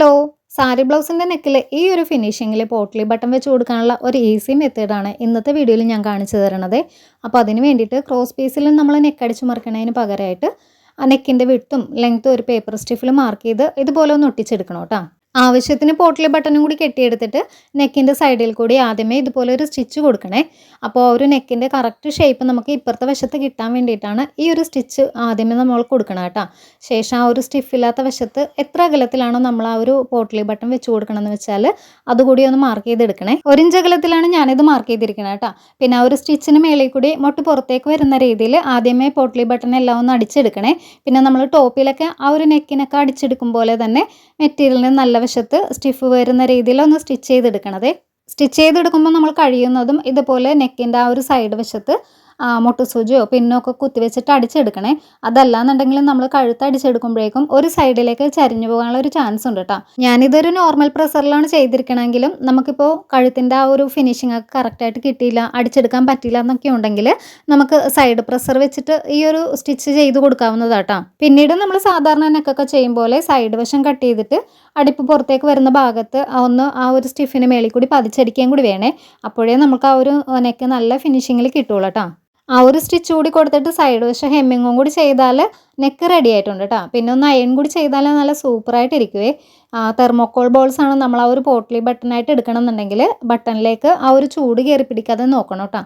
Hello. Sari ബ്ലൗസിന്റെ നെക്കിൽ ഈ ഒരു ഫിനിഷിങ്ങിൽ പോട്ട്ലി ബട്ടൺ വെച്ച് കൊടുക്കാനുള്ള ഒരു ഈസി മെത്തേഡാണ് ഇന്നത്തെ വീഡിയോയിൽ ഞാൻ കാണിച്ചു തരണത്. അപ്പോൾ അതിന് വേണ്ടിയിട്ട് ക്രോസ് പീസിൽ നമ്മൾ നെക്ക് അടിച്ച് മറിക്കണതിന് പകരമായിട്ട് ആ നെക്കിന്റെ വിട്ടും ലെങ്ത്തും ഒരു പേപ്പർ സ്റ്റിഫിൽ മാർക്ക് ചെയ്ത് ഇതുപോലെ ഒന്ന് ഒട്ടിച്ചെടുക്കണം കേട്ടോ. ആവശ്യത്തിന് പോട്ടിലെ ബട്ടണും കൂടി കെട്ടിയെടുത്തിട്ട് നെക്കിന്റെ സൈഡിൽ കൂടി ആദ്യമേ ഇതുപോലെ ഒരു സ്റ്റിച്ച് കൊടുക്കണേ. അപ്പോൾ ഒരു നെക്കിന്റെ കറക്റ്റ് ഷേപ്പ് നമുക്ക് ഇപ്പുറത്തെ വശത്ത് കിട്ടാൻ വേണ്ടിയിട്ടാണ് ഈ ഒരു സ്റ്റിച്ച് ആദ്യമേ നമ്മൾ കൊടുക്കണം കേട്ടോ. ശേഷം ആ ഒരു സ്റ്റിഫില്ലാത്ത വശത്ത് എത്ര അകലത്തിലാണോ നമ്മൾ ആ ഒരു പോട്ടിലി ബട്ടൺ വെച്ച് കൊടുക്കണമെന്ന് വെച്ചാൽ അതുകൂടി ഒന്ന് മാർക്ക് ചെയ്തെടുക്കണേ. ഒരിഞ്ച് അകലത്തിലാണ് ഞാനിത് മാർക്ക് ചെയ്തിരിക്കുന്നത് കേട്ടോ. പിന്നെ ആ ഒരു സ്റ്റിച്ചിന് മേളിൽ കൂടി മൊട്ട് പുറത്തേക്ക് വരുന്ന രീതിയിൽ ആദ്യമേ പോട്ടിലി ബട്ടൺ എല്ലാം ഒന്ന് അടിച്ചെടുക്കണേ. പിന്നെ നമ്മൾ ടോപ്പിലൊക്കെ ആ ഒരു നെക്കിനൊക്കെ അടിച്ചെടുക്കും പോലെ തന്നെ മെറ്റീരിയലിന് നല്ല വശത്ത് സ്റ്റിഫ് വരുന്ന രീതിയിൽ ഒന്ന് സ്റ്റിച്ച് ചെയ്തെടുക്കണത്. സ്റ്റിച്ച് ചെയ്തെടുക്കുമ്പോൾ നമ്മൾ കഴിയുന്നതും ഇതുപോലെ നെക്കിന്റെ ആ ഒരു സൈഡ് വശത്ത് മുട്ടുസൂചിയോ പിന്നോ ഒക്കെ കുത്തിവെച്ചിട്ട് അടിച്ചെടുക്കണേ. അതല്ലാന്നുണ്ടെങ്കിൽ നമ്മൾ കഴുത്ത് അടിച്ചെടുക്കുമ്പോഴേക്കും ഒരു സൈഡിലേക്ക് ചരിഞ്ഞു പോകാനുള്ള ഒരു ചാൻസ് ഉണ്ട് കേട്ടോ ഞാനിതൊരു നോർമൽ പ്രഷറിലാണ് ചെയ്തിരിക്കണമെങ്കിലും നമുക്കിപ്പോൾ കഴുത്തിന്റെ ആ ഒരു ഫിനിഷിംഗ് ഒക്കെ കറക്റ്റായിട്ട് കിട്ടിയില്ല അടിച്ചെടുക്കാൻ പറ്റില്ല എന്നൊക്കെ ഉണ്ടെങ്കിൽ നമുക്ക് സൈഡ് പ്രഷർ വെച്ചിട്ട് ഈ ഒരു സ്റ്റിച്ച് ചെയ്ത് കൊടുക്കാവുന്നതാട്ടോ പിന്നീട് നമ്മൾ സാധാരണ നെക്കൊക്കെ ചെയ്യും പോലെ സൈഡ് വശം കട്ട് ചെയ്തിട്ട് അടിപ്പ് പുറത്തേക്ക് വരുന്ന ഭാഗത്ത് ഒന്ന് ആ ഒരു സ്റ്റിഫിന് മേളിൽ കൂടി പതിച്ചടിക്കുകയും കൂടി വേണേ. അപ്പോഴേ നമുക്ക് ആ ഒരു നെക്ക് നല്ല ഫിനിഷിങ്ങിൽ കിട്ടുള്ളൂ കേട്ടോ ആ ഒരു സ്റ്റിച്ച് കൂടി കൊടുത്തിട്ട് സൈഡ് വശം ഹെമ്മിങ്ങും കൂടി ചെയ്താൽ നെക്ക് റെഡി ആയിട്ടുണ്ട് കേട്ടോ പിന്നെ ഒന്ന് അയൺ കൂടി ചെയ്താൽ നല്ല സൂപ്പറായിട്ട് ആ തെർമോക്കോൾ ബോൾസ് ആണ് നമ്മൾ ആ ഒരു പോട്ട്ലി ബട്ടണായിട്ട് എടുക്കണം എന്നുണ്ടെങ്കിൽ ബട്ടണിലേക്ക് ആ ഒരു ചൂട് കയറി പിടിക്കാതെ നോക്കണം കേട്ടോ